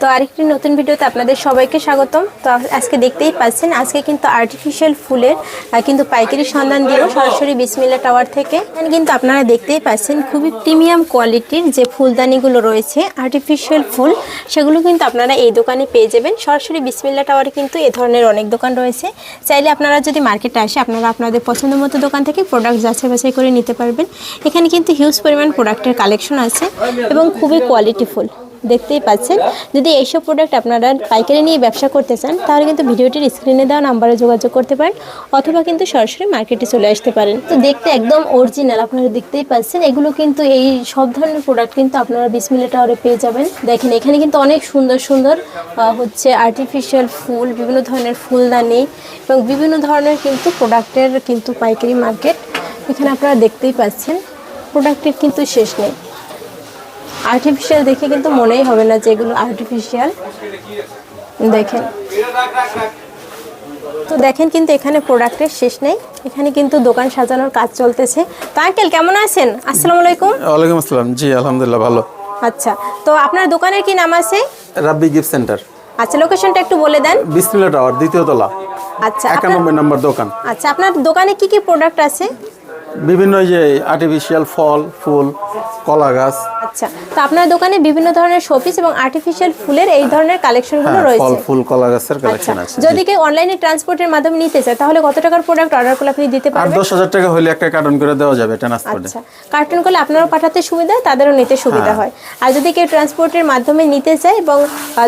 তো আরেকটি নতুন ভিডিওতে আপনাদের সবাইকে স্বাগতম। তো আজকে দেখতেই পাচ্ছেন, আজকে কিন্তু আর্টিফিশিয়াল ফুলের কিন্তু পাইকারি সন্ধান দিল সরাসরি বিসমিল্লা টাওয়ার থেকে। কিন্তু আপনারা দেখতেই পাচ্ছেন খুবই প্রিমিয়াম কোয়ালিটির যে ফুলদানিগুলো রয়েছে আর্টিফিশিয়াল ফুল, সেগুলো কিন্তু আপনারা এই দোকানে পেয়ে যাবেন। সরাসরি বিসমিল্লা টাওয়ারে কিন্তু এ ধরনের অনেক দোকান রয়েছে। চাইলে আপনারা যদি মার্কেটে আসে, আপনারা আপনাদের পছন্দ মতো দোকান থেকে প্রোডাক্ট যাচাই বাছাই করে নিতে পারবেন। এখানে কিন্তু হিউজ পরিমাণ প্রোডাক্টের কালেকশন আছে এবং খুবই কোয়ালিটিফুল দেখতেই পাচ্ছেন। যদি এইসব প্রোডাক্ট আপনারা পাইকারি নিয়ে ব্যবসা করতে চান, তাহলে কিন্তু ভিডিওটির স্ক্রিনে দেওয়া নাম্বারে যোগাযোগ করতে পারেন, অথবা কিন্তু সরাসরি মার্কেটে চলে আসতে পারেন। তো দেখতে একদম অরিজিনাল আপনারা দেখতেই পাচ্ছেন। এগুলো কিন্তু এই সব ধরনের প্রোডাক্ট কিন্তু আপনারা বিশ বিসমিল্লা টাওয়ারে পেয়ে যাবেন। দেখেন, এখানে কিন্তু অনেক সুন্দর সুন্দর হচ্ছে আর্টিফিশিয়াল ফুল, বিভিন্ন ধরনের ফুলদানি এবং বিভিন্ন ধরনের কিন্তু প্রোডাক্টের কিন্তু পাইকারি মার্কেট এখানে আপনারা দেখতেই পাচ্ছেন প্রোডাক্টের কিন্তু শেষ নেই। আর্টিফিশিয়াল দেখে কিন্তু মনেই হবে না যে এগুলো আর্টিফিশিয়াল দেখেন। তো দেখেন কিন্তু এখানে প্রোডাক্টের শেষ নেই। এখানে কিন্তু দোকান সাজানোর কাজ চলতেছে। তো আঙ্কেল কেমন আছেন? আসসালামু আলাইকুম। ওয়ালাইকুম আসসালাম। জি আলহামদুলিল্লাহ ভালো। আচ্ছা তো আপনার দোকানের কি নাম আছে? Rabbi gift centre. আচ্ছা লোকেশনটা একটু বলে দেন। বিসমিল্লা টাওয়ার দ্বিতীয় তলা। আচ্ছা আপনার- একানব্বই নম্বর দোকান। আচ্ছা আপনার দোকানে কি কি প্রোডাক্ট আছে? বিভিন্ন এই যে আর্টিফিশিয়াল ফল ফুল। কলা গাছ। আচ্ছা তো আপনার দোকানে বিভিন্ন ধরনের শোপিস এবং আর্টিফিশিয়াল ফুলের এই ধরনের কালেকশনগুলো হ্যাঁ, ফল রয়েছে। ফুল কলা গাছের আচ্ছা কালেকশন আছে। যদি কেউ অনলাইনে ট্রান্সপোর্টের মাধ্যমে নিতে চায় তাহলে কত টাকার প্রোডাক্ট অর্ডার করলে আপনি দিতে পারবেন? দশ হাজার টাকা হলে একটা কার্টন করে দেওয়া যাবে ট্রান্সপোর্টে আচ্ছা কার্টুন করলে আপনারও পাঠাতে সুবিধা তাদেরও নিতে সুবিধা হ্যাঁ। হয়। আর যদি কেউ ট্রান্সপোর্টের মাধ্যমে নিতে চায় এবং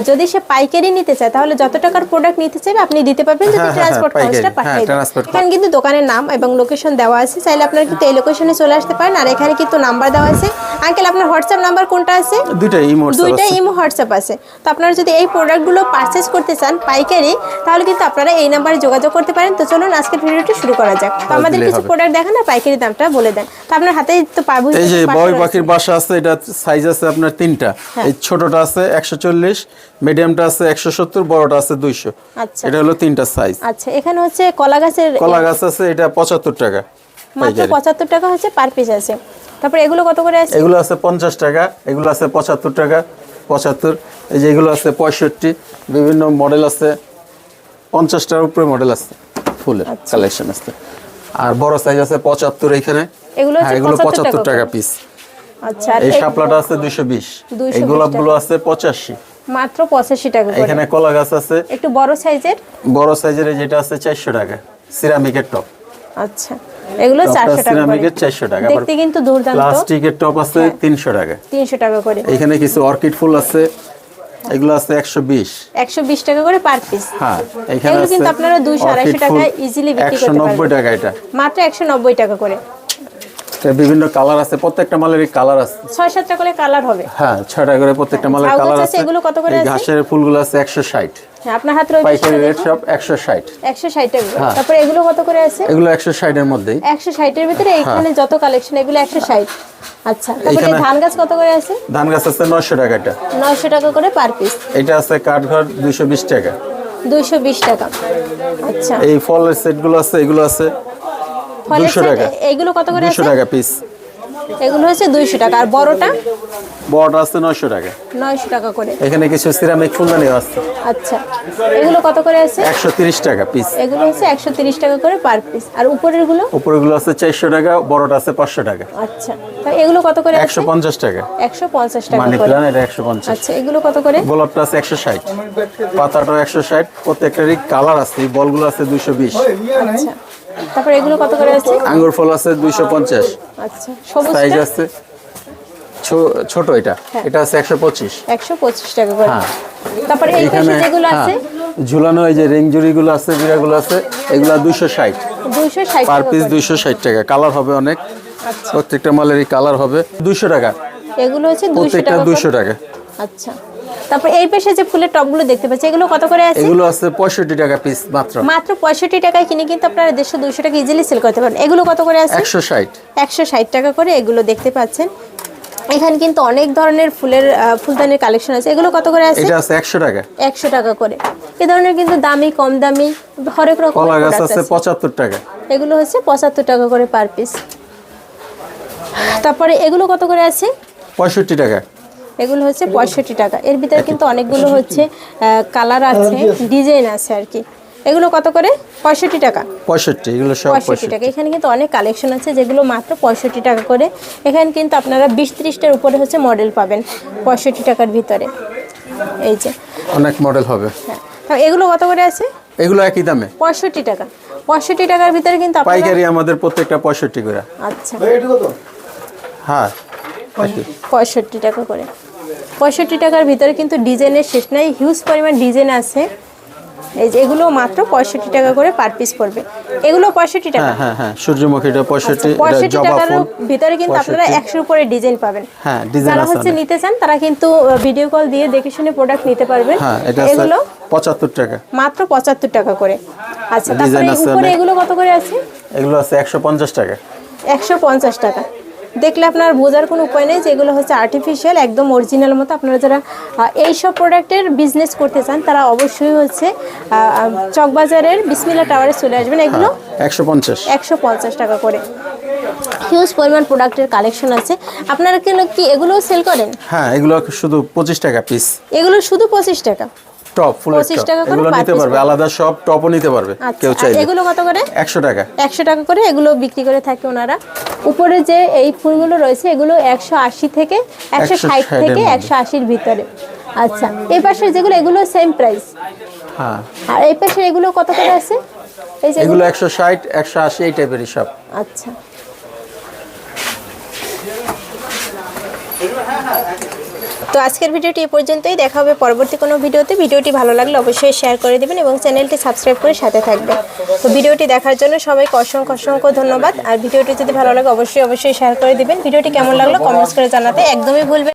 যদি সে পাইকারি নিতে চায় তাহলে যত টাকার প্রোডাক্ট নিতে চাইবে আপনি দিতে পারবেন যদি ট্রান্সপোর্ট। খরচটা হ্যাঁ, পাঠিয়ে এখানে কিন্তু দোকানের নাম এবং লোকেশন দেওয়া আছে চাইলে আপনারা কিন্তু এই লোকেশনে চলে আসতে পারেন আর এখানে কিন্তু নাম্বার দেওয়া আছে। আঙ্কেল আপনার হোয়াটসঅ্যাপ নাম্বার কোনটা আছে? দুইটাই ইমোর দুইটা ইমো হোয়াটসঅ্যাপ আছে। তো আপনারা যদি এই প্রোডাক্টগুলো পারচেস করতে চান পাইকারি তাহলে কিন্তু আপনারা এই নাম্বারে যোগাযোগ করতে পারেন। তো চলুন আজকের ভিডিওটি শুরু করা যাক। তো আমাদের কিছু প্রোডাক্ট দেখান আর পাইকারি দামটা বলে দেন। তো আপনার হাতেই তো পাবো এই যে বয় পাখির বাসা আছে এটা সাইজ আছে আপনার তিনটা। হ্যাঁ। এই ছোটটা আছে একশো চল্লিশ মিডিয়ামটা আছে একশো সত্তর বড়টা আছে দুইশো। আচ্ছা। এটা হলো তিনটা সাইজ আচ্ছা এখানে হচ্ছে কলা গাছের কলা গাছ আছে এটা পঁচাত্তর টাকা মাত্র পাইকারি। পঁচাত্তর টাকা হচ্ছে পার পিস আছে। তারপরে এগুলো কত করে আছে? এগুলো আছে পঞ্চাশ টাকা এগুলো আছে পঁচাত্তর টাকা পঁচাত্তর। এই যে এগুলো আছে পঁয়ষট্টি বিভিন্ন মডেল আছে পঞ্চাশটার উপরে মডেল আছে ফুলের আচ্ছা। কালেকশন আছে। আর বড় সাইজ আছে পঁচাত্তর এখানে। এগুলো হ্যাঁ এগুলো পঁচাত্তর টাকা পিস আচ্ছা এই শাপলাটা আছে দুইশো বিশ। 220 এই গোলাপগুলো আছে পঁচাশি। মাত্র পঁচাশি টাকা এখানে কলা গাছ আছে। একটু বড় সাইজের বড় সাইজের যেটা আছে চারশো টাকা সিরামিকের টপ আচ্ছা। এগুলো টপটা চারশো টাকা করে। সিরামিকের চারশো টাকা দেখতে কিন্তু দুর্দান্ত। প্লাস্টিকের টপ আছে তিনশো টাকা। তিনশো টাকা করে। এখানে কিছু অর্কিড ফুল আছে এগুলো আছে একশো বিশ। একশো বিশ টাকা করে পার পিস হ্যাঁ এখানে এগুলো কিন্তু আপনারা 200 অর্কিড টাকায় ফুল easily বিক্রি করতে নব্বই পারবেন। টাকা এটা। মাত্র একশো নব্বই টাকা করে। বিভিন্ন কালার আছে প্রত্যেকটা মালেরই কালার আছে। ছয় সাতটা করে কালার হবে। হ্যাঁ ছয়টা করে প্রত্যেকটা মালের কালার আছে, এগুলো কত করে আছে? ঘাসের ফুলগুলো আছে একশো ষাট। হ্যাঁ আপনার হাতে রয়েছে পাইকারি রেট সব একশো ষাট। একশো ষাট টাকা করে। হ্যাঁ। তারপরে এগুলো কত করে আছে? এগুলো মধ্যেই। ভিতরে এইখানে যত কালেকশন এগুলো ষাট। আচ্ছা তারপরে হ্যাঁ। ধান গাছ কত করে আছে? ধান গাছ আছে নয়শো টাকাটা নয়শো টাকা করে পার পিস এটা আছে কাঠঘর দুইশো বিশ টাকা। দুইশো বিশ টাকা। আচ্ছা। এই ফলের সেটগুলো আছে এগুলো আছে ফলের দুশো set টাকা। এইগুলো কত করে আছে? টাকা পিস এগুলো হচ্ছে দুইশো টাকা। আর বড়টা? বড়টা আছে নয়শো টাকা। নয়শো টাকা করে। এখানে কিছু সিরামিক ফুলদানি আছে। আচ্ছা। এগুলো কত করে আছে? একশো তিরিশ টাকা পিস এগুলো হচ্ছে একশো তিরিশ টাকা করে পার পিস আর উপরেরগুলো উপরেগুলো আছে চারশো টাকা বড়টা আছে পাঁচশো টাকা। আচ্ছা। এগুলো কত করে একশো পঞ্চাশ টাকা। একশো পঞ্চাশ টাকা মানি প্ল্যান এটা একশো পঞ্চাশ। আচ্ছা এগুলো কত করে? গোলাপটা আছে একশো ষাট। পাতাটাও একশো ষাট। প্রত্যেকটারই কালার আছে। বলগুলো আছে দুইশো বিশ। আচ্ছা। তারপর এগুলো কত করে আছে? আঙ্গুর ফল আছে দুইশো পঞ্চাশ। আচ্ছা সবুজ সাইজ আছে ছোট এটা। হ্যাঁ। এটা আছে একশো পঁচিশ। একশো পঁচিশ টাকা করে। হ্যাঁ। তারপরে এই পাশে যেগুলো আছে? হ্যাঁ, ঝুলানো এই যে রিং জুড়িগুলো আছে বিড়াগুলো আছে এগুলো দুইশো ষাট। দুইশো ষাট পার পিস করে। দুইশো ষাট টাকা। কালার হবে অনেক। প্রত্যেকটা মালেরই কালার হবে। দুইশো টাকা। এগুলো হচ্ছে দুইশো প্রত্যেকটা টাকা দুইশো করে। টাকা। আচ্ছা। তারপর এই পাশে যে ফুলের টপগুলো দেখতে পাচ্ছি এগুলো কত করে আছে? এগুলো আছে পঁয়ষট্টি টাকা পিস মাত্র। মাত্র পঁয়ষট্টি টাকায় কিনে কিন্তু আপনারা দেড়শো দুইশো টাকা ইজিলি সেল করতে পারেন। এগুলো কত করে আছে? একশো ষাট। একশো ষাট টাকা করে এগুলো দেখতে পাচ্ছেন। এখানে কিন্তু অনেক ধরনের ফুলের ফুলদানির কালেকশন আছে। এগুলো কত করে আছে? এটা আছে একশো টাকা। একশো টাকা করে। এ ধরনের কিন্তু দামি কম দামি হরেক রকম কলা গাছ আছে পঁচাত্তর টাকা। এগুলো হচ্ছে পঁচাত্তর টাকা করে পার পিস তারপরে এগুলো কত করে আছে? পঁয়ষট্টি টাকা। এগুলো হচ্ছে পঁয়ষট্টি টাকা। এর ভিতরে কিন্তু অনেকগুলো হচ্ছে কালার আছে ডিজাইন আছে। আর কি। এগুলো কত করে? পঁয়ষট্টি টাকা। পঁয়ষট্টি এগুলো সব পঁয়ষট্টি টাকা। এখানে কিন্তু অনেক কালেকশন আছে যেগুলো মাত্র পঁয়ষট্টি টাকা করে। এখানে কিন্তু আপনারা বিশ ত্রিশটার উপরে হচ্ছে মডেল পাবেন পঁয়ষট্টি টাকার ভিতরে। এই যে। অনেক মডেল হবে। হ্যাঁ। এগুলো কত করে আছে? এগুলো একই দামে। পঁয়ষট্টি টাকা। পঁয়ষট্টি টাকার ভিতরে কিন্তু পাইকারি আমাদের প্রত্যেকটা পঁয়ষট্টি করে। আচ্ছা। হ্যাঁ পঁয়ষট্টি টাকা করে। পঁয়ষট্টি টাকার ভিতরে কিন্তু ডিজাইনের শেষ নাই। হিউজ পরিমাণ ডিজাইন আছে। এই যে এগুলো মাত্র পঁয়ষট্টি টাকা করে পার পিস পড়বে। এগুলো পঁয়ষট্টি টাকা। হ্যাঁ হ্যাঁ হ্যাঁ সূর্যমুখীটা পঁয়ষট্টি এটা পঁয়ষট্টি টাকার ভিতরে কিন্তু আপনারা একশোর উপরে ডিজাইন পাবেন। হ্যাঁ, যারা হচ্ছে নিতে চান তারা কিন্তু ভিডিও কল দিয়ে দেখে শুনে প্রোডাক্ট নিতে পারবেন। হ্যাঁ এগুলো পঁচাত্তর টাকা। মাত্র পঁচাত্তর টাকা করে। আচ্ছা তারপরে উপরে এগুলো কত করে আছে? এগুলো আছে একশো পঞ্চাশ টাকা। একশো পঞ্চাশ টাকা। দেখলে আপনার বোঝার কোনো উপায় নেই যেগুলো হচ্ছে আর্টিফিশিয়াল একদম অরিজিনাল মতো আপনারা যারা এইসব প্রোডাক্টের বিজনেস করতে চান তারা অবশ্যই হচ্ছে চকবাজারের বিসমিল্লা টাওয়ারে চলে আসবেন। এগুলো একশো পঞ্চাশ। একশো পঞ্চাশ টাকা করে। হিউজ পরিমাণ প্রোডাক্টের কালেকশন আছে। আপনারা কি কি এগুলোও সেল করেন? হ্যাঁ এগুলো শুধু পঁচিশ টাকা পিস এগুলো শুধু পঁচিশ টাকা। টপ ফুল টাকা করে এগুলো নিতে পারবে আলাদা সব টপও নিতে পারবে আচ্ছা কেউ চাইলে। এগুলো কত করে? একশো টাকা। একশো টাকা করে এগুলো বিক্রি করে থাকে ওনারা। উপরে যে এই ফুলগুলো রয়েছে এগুলো একশো আশি থেকে একশো 160 ষাট থেকে মধ্যে। একশো আশির ভিতরে। আচ্ছা এই পাশের যেগুলো এগুলো সেম প্রাইস হ্যাঁ। আর এই পাশের এগুলো কত করে আছে? এই যে এগুলো একশো ষাট একশো আশি এই টাইপেরই সব আচ্ছা। তো আজকের ভিডিওটি এই পর্যন্তই। দেখা হবে পরবর্তী কোনো ভিডিওতে। ভিডিওটি ভালো লাগলে অবশ্যই শেয়ার করে দেবেন এবং চ্যানেলটি সাবস্ক্রাইব করে সাথে থাকবেন। তো ভিডিওটি দেখার জন্য সবাইকে অসংখ্য অসংখ্য ধন্যবাদ। আর ভিডিওটি যদি ভালো লাগে, অবশ্যই অবশ্যই শেয়ার করে দেবেন। ভিডিওটি কেমন লাগল কমেন্টস করে জানাতে একদমই ভুলবেন